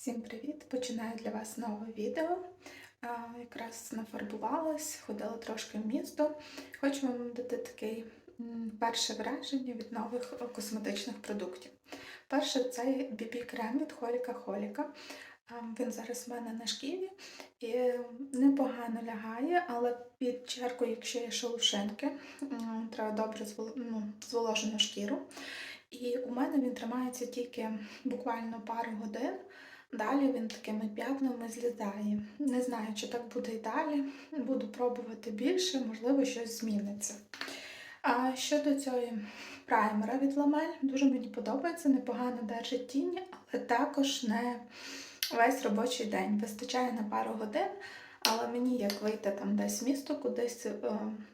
Всім привіт! Починаю для вас нове відео. Якраз нафарбувалась, ходила трошки в місто. Хочу вам дати таке перше враження від нових косметичних продуктів. Перше це BB крем від Холіка Холіка. Він зараз в мене на шкірі і непогано лягає, але під черку, якщо є шелушинки, треба добре ну, зволожену шкіру. І у мене він тримається тільки буквально пару годин. Далі він такими п'ятнами злітає. Не знаю, чи так буде і далі. Буду пробувати більше, можливо, щось зміниться. А щодо цього праймера від Ламель, дуже мені подобається, непогано держить тінь, але також не весь робочий день. Вистачає на пару годин, але мені як вийти там десь в місто, кудись е,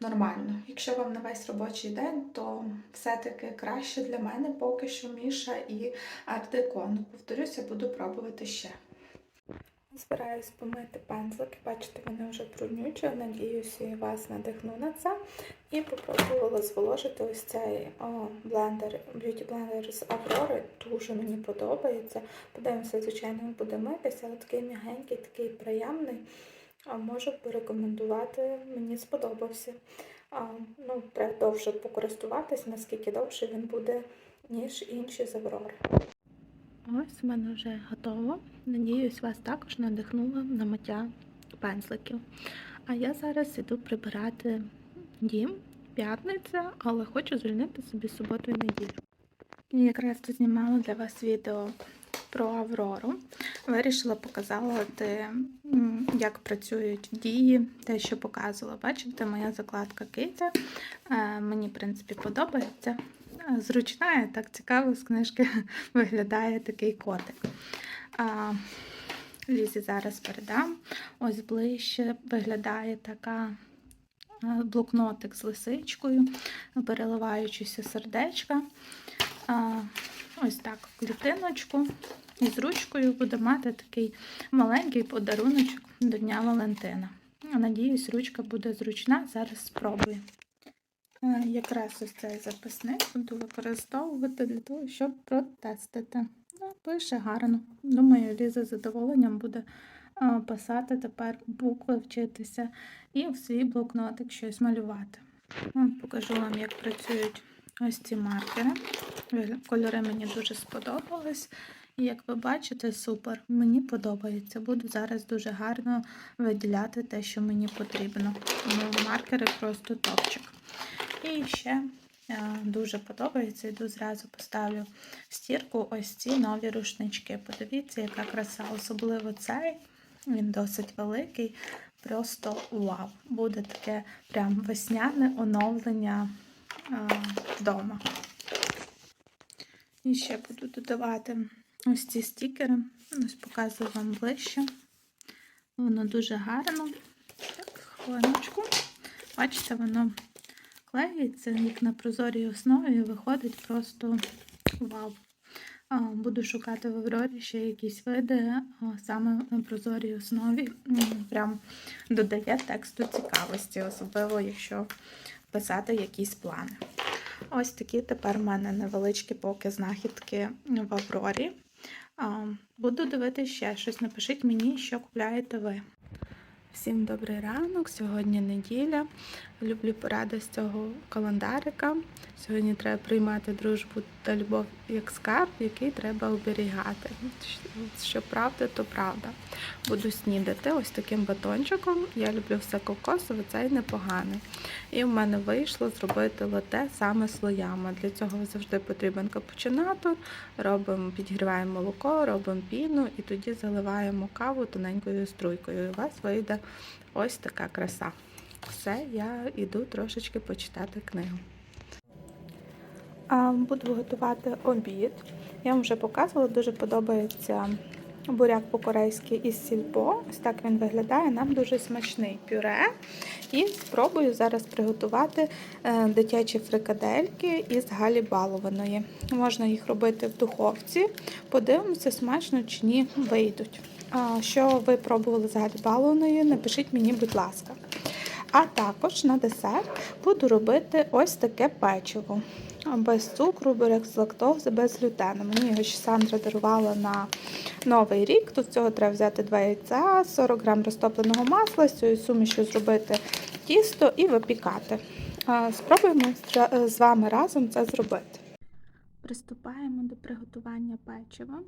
нормально. Якщо вам на весь робочий день, то все-таки краще для мене поки що Міша і Art-Deco. Ну, повторюся, буду пробувати ще. Збираюсь помити пензлики, бачите, вони вже бруднючі. Надіюся, я вас надихну на це. І попробувала зволожити ось цей о, б'юті блендер з Аврори. Дуже мені подобається. Подивимося, звичайно, він буде митися, але такий м'ягенький, такий приємний. А можу порекомендувати, мені сподобався. Ну, треба довше покористуватись, наскільки довше він буде, ніж інші з Аврори. Ось в мене вже готово. Надіюсь, вас також надихнуло на миття пензликів. А я зараз іду прибирати дім, п'ятниця, але хочу звільнити собі суботу і неділю. І якраз тут знімала для вас відео про Аврору. Вирішила показати, як працюють дії, те, що показувала. Бачите, моя закладка Кейта. Мені, в принципі, подобається. Е, Зручна і так цікаво з книжки виглядає такий котик. Лізі зараз передам. Ось ближче виглядає така е, блокнотик з лисичкою, переливаючися сердечка. Ось так клітиночку. І з ручкою буде мати такий маленький подаруночок до Дня Валентина. Надіюсь, ручка буде зручна. Зараз спробую. Е, Якраз ось цей записник буду використовувати для того, щоб протестити. Ну, пише гарно. Думаю, Ліза з задоволенням буде е, писати тепер букви, вчитися і в свій блокнотик щось малювати. Покажу вам, як працюють ось ці маркери. Кольори мені дуже сподобались. І як ви бачите, супер, мені подобається. Буду зараз дуже гарно виділяти те, що мені потрібно. Тому маркери просто топчик. І ще е, дуже подобається, йду зразу поставлю в стірку ось ці нові рушнички. Подивіться, яка краса, особливо цей. Він досить великий. Просто вау! Буде таке прям весняне оновлення е, вдома. І ще буду додавати ось ці стікери. Ось показую вам ближче. Воно дуже гарно. Так, хвилиночку. Бачите, воно клеїться як на прозорій основі і виходить просто вау. Буду шукати в Аврорі ще якісь види, саме на прозорій основі. Прям додає тексту цікавості, особливо якщо писати якісь плани. Ось такі тепер в мене невеличкі поки знахідки в Аврорі. Буду дивитися ще щось. Напишіть мені, що купляєте ви. Всім добрий ранок. Сьогодні неділя. Люблю поради з цього календарика. Сьогодні треба приймати дружбу та любов як скарб, який треба оберігати. Що правда, то правда. Буду снідати ось таким батончиком. Я люблю все кокосове, цей непоганий. І в мене вийшло зробити лате саме слоями. Для цього завжди потрібен капучинатор. Робимо, підігріваємо молоко, робимо піну і тоді заливаємо каву тоненькою струйкою. І у вас вийде ось така краса. Все, я йду трошечки почитати книгу. Буду готувати обід. Я вам вже показувала, дуже подобається буряк по-корейськи із сільпо. Ось так він виглядає. Нам дуже смачний пюре. І спробую зараз приготувати е, дитячі фрикадельки із галі балованої. Можна їх робити в духовці. Подивимося, смачно чи ні вийдуть. Що ви пробували з галі балованої, напишіть мені, будь ласка. А також на десерт буду робити ось таке печиво. Без цукру, без лактози, без глютену. Мені його ще Сандра дарувала на Новий рік. Тут цього треба взяти 2 яйця, 40 грам розтопленого масла, з цією сумішю зробити тісто і випікати. Спробуємо з- вами разом це зробити. Приступаємо до приготування печива.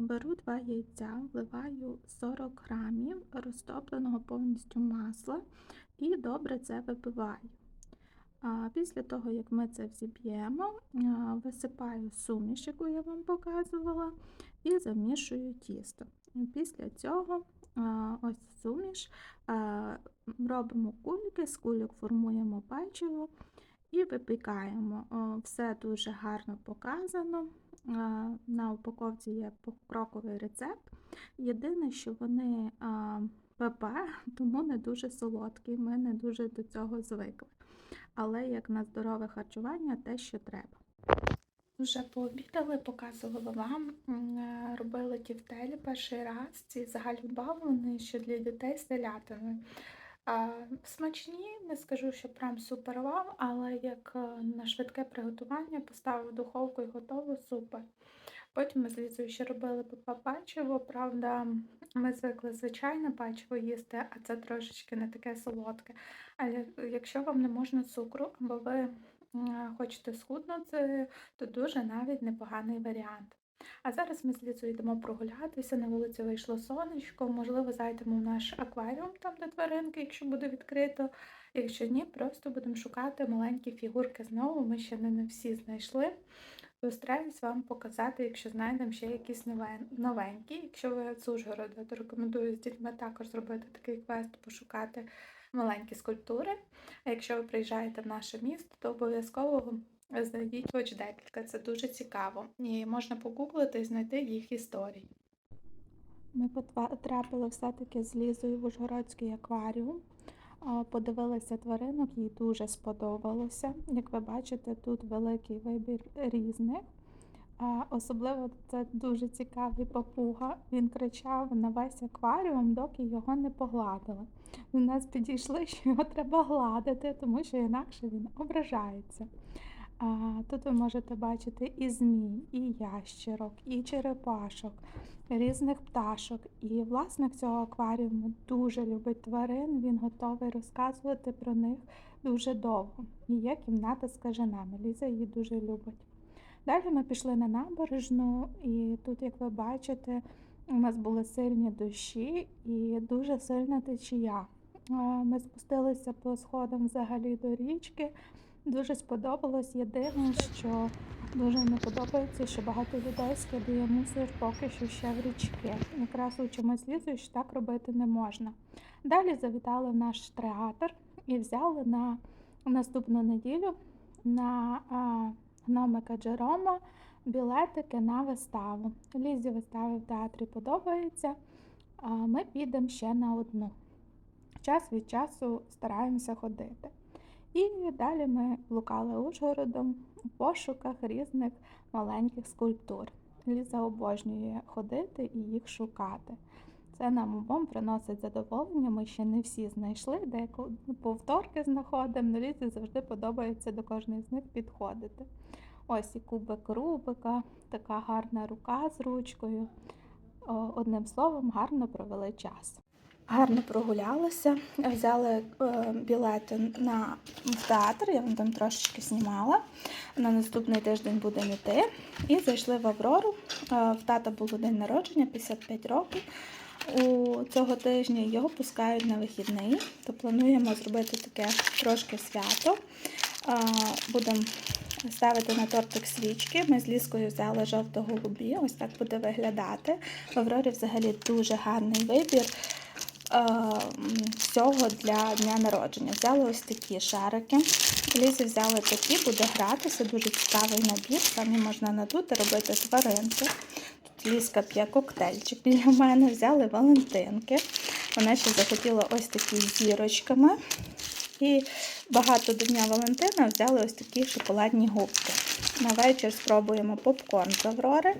Беру 2 яйця, вливаю 40 грамів розтопленого повністю масла і добре це вибиваю. Після того, як ми це взіб'ємо, висипаю суміш, яку я вам показувала, і замішую тісто. Після цього ось суміш робимо кульки, з кульок формуємо печиво і випікаємо. Все дуже гарно показано. На упаковці є покроковий рецепт. Єдине, що вони ПП, тому не дуже солодкі. Ми не дуже до цього звикли. Але як на здорове харчування, те, що треба. Вже пообідали, показувала вам. Е, Робила тівтелі перший раз. Ці загальбавлені, що для дітей з телятиною. Смачні, не скажу, що прям супер вау, але як е, на швидке приготування поставив в духовку і готово супер. Потім ми з ще робили папа печиво. Правда, ми звикли звичайне печиво їсти, а це трошечки не таке солодке. Але якщо вам не можна цукру, або ви хочете схуднути, то дуже навіть непоганий варіант. А зараз ми з Лізою йдемо прогулятися. На вулиці вийшло сонечко. Можливо, зайдемо в наш акваріум, там де тваринки, якщо буде відкрито. Якщо ні, просто будемо шукати маленькі фігурки знову. Ми ще не всі знайшли. Постараюсь вам показати, якщо знайдемо ще якісь новенькі. Якщо ви з Ужгорода, то рекомендую з дітьми також зробити такий квест, пошукати маленькі скульптури. А якщо ви приїжджаєте в наше місто, то обов'язково знайдіть хоч декілька. Це дуже цікаво. І можна погуглити і знайти їх історії. Ми потрапили все-таки з Лізою в Ужгородський акваріум. А, Подивилися тваринок, їй дуже сподобалося. Як ви бачите, тут великий вибір різних. Особливо це дуже цікавий папуга. Він кричав на весь акваріум, доки його не погладили. До нас підійшли, що його треба гладити, тому що інакше він ображається. Тут ви можете бачити і змій, і ящерок, і черепашок, різних пташок. І власник цього акваріуму дуже любить тварин, він готовий розказувати про них дуже довго. І є кімната з кажанами. Ліза її дуже любить. Далі ми пішли на набережну, і тут, як ви бачите, у нас були сильні дощі і дуже сильна течія. Ми спустилися по сходам взагалі до річки. Дуже сподобалось. Єдине, що дуже не подобається, що багато людей скидає мусор поки що ще в річки. Якраз учимось лізою, що так робити не можна. Далі завітали в наш театр і взяли на наступну неділю на гномика Джерома білетики на виставу. Лізі вистави в театрі подобається. Ми підемо ще на одну. Час від часу стараємося ходити. І далі ми блукали Ужгородом у пошуках різних маленьких скульптур. Ліза обожнює ходити і їх шукати. Це нам обом приносить задоволення. Ми ще не всі знайшли, деяко повторки знаходимо, але Лізі завжди подобається до кожної з них підходити. Ось і кубик Рубика, така гарна рука з ручкою. Одним словом, гарно провели час. Гарно прогулялися, взяли е, білети на театр, я вам там трошечки знімала. На наступний тиждень будемо йти. І зайшли в Аврору. Е, в тата було день народження, 55 років. У цього тижня його пускають на вихідний, то плануємо зробити таке трошки свято. Е, будемо ставити на тортик свічки. Ми з ліскою взяли жовто-голубі, ось так буде виглядати. В Аврорі взагалі дуже гарний вибір всього для дня народження. Взяли ось такі шарики. Лізі взяли такі, буде гратися, дуже цікавий набір. Самі можна надути, робити тваринки. Тут Лізка п'є коктейльчик біля мене, взяли валентинки. Вона ще захотіла ось такі з зірочками. І багато до Дня Валентина взяли ось такі шоколадні губки. На вечір спробуємо попкорн з Аврори.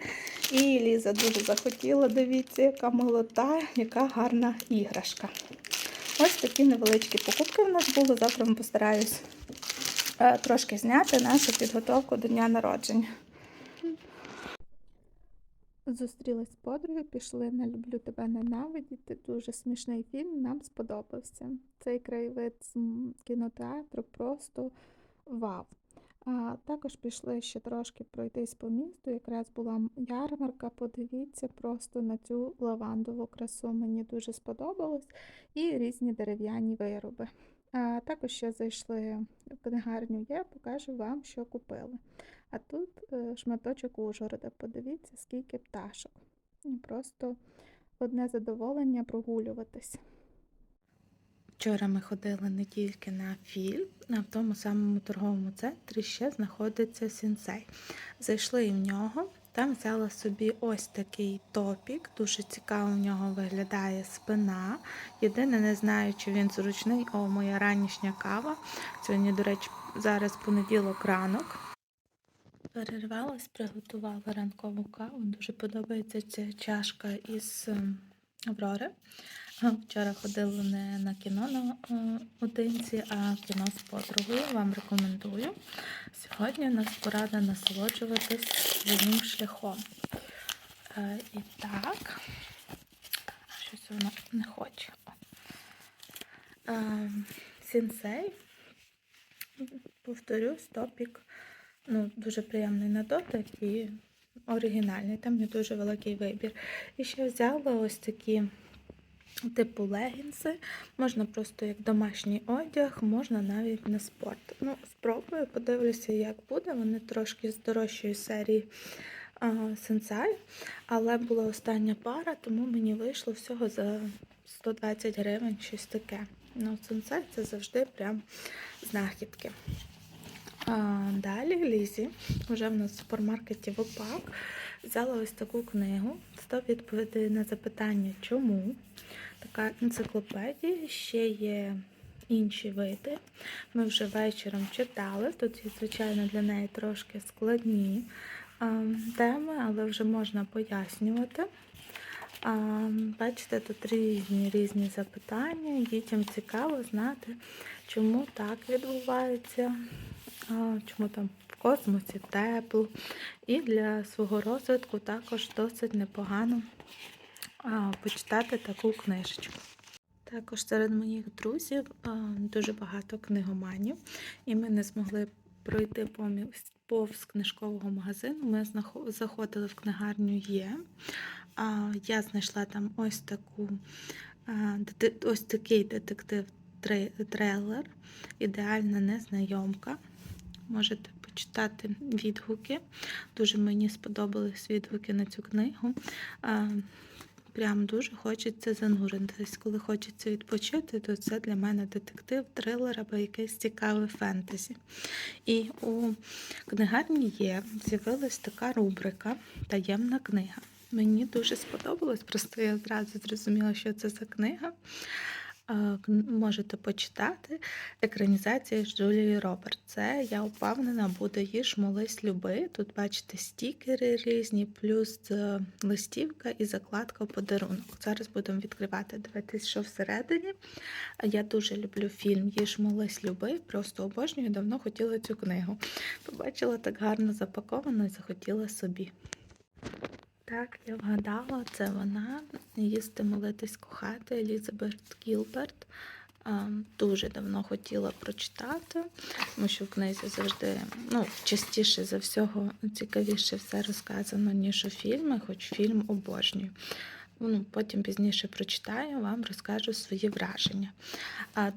І Ліза дуже захотіла, дивіться, яка молота, яка гарна іграшка. Ось такі невеличкі покупки в нас були. Завтра ми постараюсь е, трошки зняти нашу підготовку до дня народження. Зустрілись з подругою, пішли на Люблю тебе ненавидіти. Дуже смішний фільм, нам сподобався. Цей краєвид з кінотеатру просто вау. А також пішли ще трошки пройтись по місту. Якраз була ярмарка. Подивіться просто на цю лавандову красу. Мені дуже сподобалось. І різні дерев'яні вироби. А також ще зайшли в книгарню є, покажу вам, що купили. А тут е, шматочок Ужгорода. Подивіться, скільки пташок. Просто одне задоволення прогулюватись. Вчора ми ходили не тільки на фільм, а в тому самому торговому центрі ще знаходиться сінсей. Зайшли в нього. Там взяла собі ось такий топік. Дуже цікаво в нього виглядає спина. Єдине, не знаю, чи він зручний. О, моя ранішня кава. Сьогодні, до речі, зараз понеділок ранок. Перервалась, приготувала ранкову каву. Дуже подобається ця чашка із ем, Аврори. Вчора ходили не на кіно на е, одинці, а кіно з подругою. Вам рекомендую. Сьогодні у нас порада насолоджуватись своїм шляхом. Е, І так, щось воно не хоче. Е, Сінсей, повторюсь, топік. Ну, дуже приємний на дотик і оригінальний. Там є дуже великий вибір. І ще взяла ось такі типу легінси. Можна просто як домашній одяг, можна навіть на спорт. Ну, спробую, подивлюся, як буде. Вони трошки з дорожчої серії а, Сенсай, але була остання пара, тому мені вийшло всього за 120 гривень щось таке. Ну, Сенсай це завжди прям знахідки. А, далі Лізі, вже в нас в супермаркеті в ОПАК, взяла ось таку книгу «100 відповідей на запитання чому. Така енциклопедія, ще є інші види. Ми вже вечором читали. Тут звичайно, для неї трошки складні а, теми, але вже можна пояснювати. А, бачите, тут різні різні запитання. Дітям цікаво знати, чому так відбувається, чому там в космосі тепло. І для свого розвитку також досить непогано почитати таку книжечку. Також серед моїх друзів дуже багато книгоманів, і ми не змогли пройти повз книжкового магазину. Ми заходили в книгарню Є. Я знайшла там ось таку ось такий детектив тре- трейлер Ідеальна незнайомка. Можете почитати відгуки. Дуже мені сподобались відгуки на цю книгу. Прям дуже хочеться зануритись. Коли хочеться відпочити, то це для мене детектив, трилер або якесь цікаве фентезі. І у книгарні є з'явилась така рубрика Таємна книга. Мені дуже сподобалось, просто я зразу зрозуміла, що це за книга. Кн- Можете почитати екранізація з Джулією Роберт. Це я впевнена, буде їж, молись, люби. Тут бачите стікери різні, плюс е, листівка і закладка подарунок. Зараз будемо відкривати, дивитись, що всередині. Я дуже люблю фільм Їж, молись, люби. Просто обожнюю, давно хотіла цю книгу. Побачила так гарно запаковано і захотіла собі. Так, я вгадала, це вона. Їсти, молитись, кохати Елізабет Гілберт. Дуже давно хотіла прочитати, тому що в книзі завжди, ну, частіше за всього, цікавіше все розказано, ніж у фільмі, хоч фільм обожнюю. Ну, потім пізніше прочитаю, вам розкажу свої враження.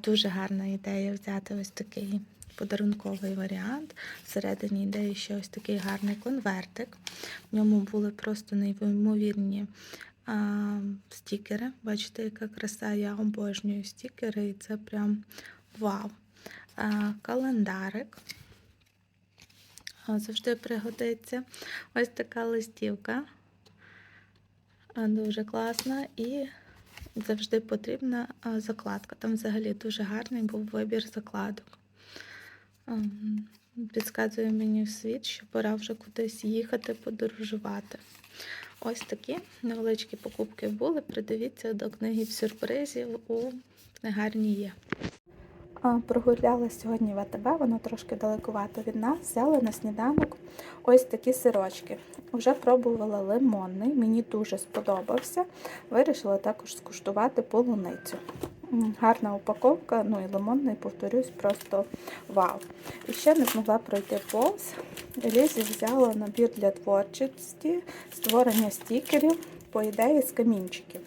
Дуже гарна ідея взяти ось такий подарунковий варіант. Всередині йде ще ось такий гарний конвертик. В ньому були просто неймовірні а, стікери. Бачите, яка краса, я обожнюю стікери, і це прям вау. А, календарик. Завжди пригодиться. Ось така листівка. Дуже класна і завжди потрібна закладка. Там взагалі дуже гарний був вибір закладок. Ем, Підказує мені в світ, що пора вже кудись їхати, подорожувати. Ось такі невеличкі покупки були. Придивіться до книги сюрпризів у книгарні є. Прогуляли сьогодні в АТБ, воно трошки далекувато від нас. Взяли на сніданок ось такі сирочки. Вже пробувала лимонний, мені дуже сподобався. Вирішила також скуштувати полуницю. Гарна упаковка, ну і лимонний, повторюсь, просто вау. І ще не змогла пройти повз. Лізі взяла набір для творчості, створення стікерів, по ідеї з камінчиків.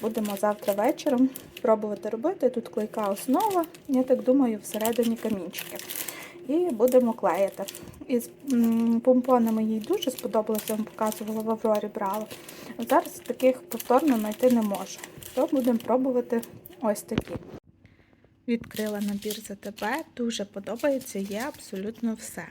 Будемо завтра вечором пробувати робити. Тут клейка основа, я так думаю, всередині камінчики. І будемо клеїти. Із помпонами їй дуже сподобалося, вам показувала в Аврорі брала. Зараз таких повторно знайти не можу. То будемо пробувати ось такі. Відкрила набір за тебе, дуже подобається, є абсолютно все.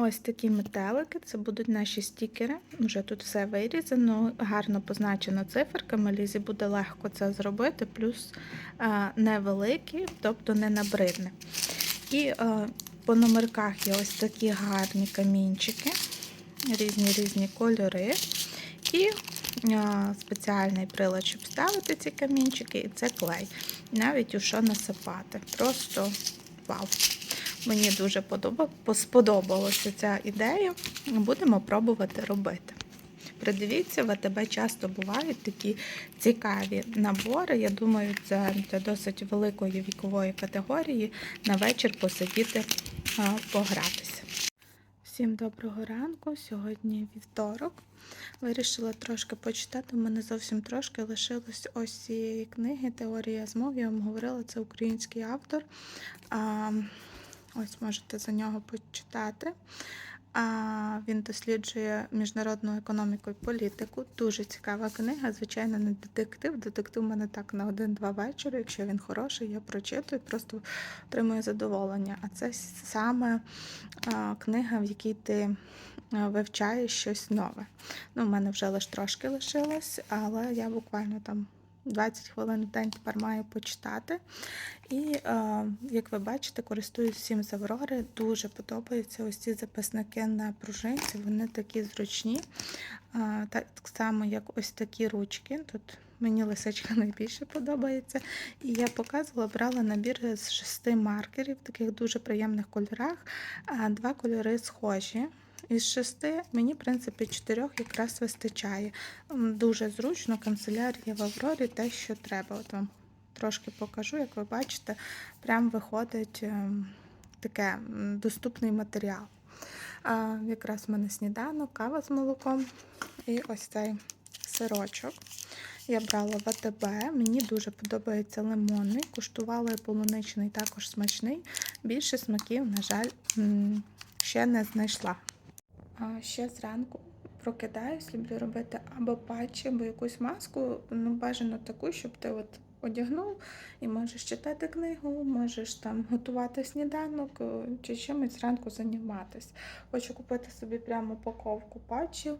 Ось такі метелики, це будуть наші стікери. Вже тут все вирізано, гарно позначено циферками. Лізі буде легко це зробити, плюс е, невеликі, тобто не набридне. І е, по номерках є ось такі гарні камінчики, різні різні кольори. І спеціальний прилад, щоб ставити ці камінчики, і це клей. Навіть у що насипати. Просто вау! Мені дуже сподобалася ця ідея. Будемо пробувати робити. Придивіться, в АТБ часто бувають такі цікаві набори. Я думаю, це для досить великої вікової категорії на вечір посидіти, погратися. Всім доброго ранку. Сьогодні вівторок. Вирішила трошки почитати. У мене зовсім трошки лишилось ось цієї книги Теорія змов. Я вам говорила, це український автор. А, ось можете за нього почитати. Він досліджує міжнародну економіку і політику. Дуже цікава книга. Звичайно, не детектив. Детектив у мене так на один-два вечори. Якщо він хороший, я прочитую, просто отримую задоволення. А це саме книга, в якій ти вивчаєш щось нове. Ну, в мене вже лише трошки лишилось, але я буквально там 20 хвилин в день тепер маю почитати. І, е, як ви бачите, користуюсь всім з Аврори. Дуже подобаються ось ці записники на пружинці. Вони такі зручні. Е, так само, як ось такі ручки. Тут мені лисичка найбільше подобається. І я показувала, брала набір з шести маркерів, в таких дуже приємних кольорах. А Два кольори схожі. Із шести мені, в принципі, чотирьох якраз вистачає. Дуже зручно, канцелярія в Аврорі те, що треба. От вам трошки покажу, як ви бачите, прям виходить ем, таке доступний матеріал. А, якраз в мене сніданок, кава з молоком і ось цей сирочок. Я брала в АТБ, мені дуже подобається лимонний, куштувала полуничний, також смачний. Більше смаків, на жаль, ще не знайшла. Ще зранку прокидаюсь, люблю робити або патчі, або якусь маску. Ну, бажано таку, щоб ти от одягнув і можеш читати книгу, можеш там готувати сніданок е, чи чимось зранку займатися. Хочу купити собі прямо упаковку патчів.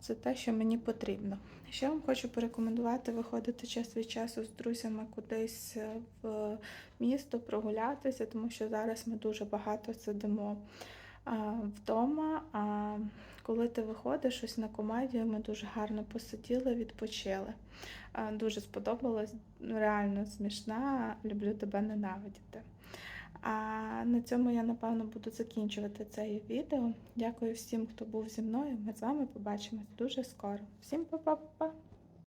Це те, що мені потрібно. Ще вам хочу порекомендувати виходити час від часу з друзями кудись е, в місто, прогулятися, тому що зараз ми дуже багато сидимо вдома. А коли ти виходиш ось на комедію, ми дуже гарно посиділи, відпочили. Дуже сподобалось, реально смішна. Люблю тебе ненавидіти. А на цьому я напевно буду закінчувати це відео. Дякую всім, хто був зі мною. Ми з вами побачимось дуже скоро. Всім па-па-па!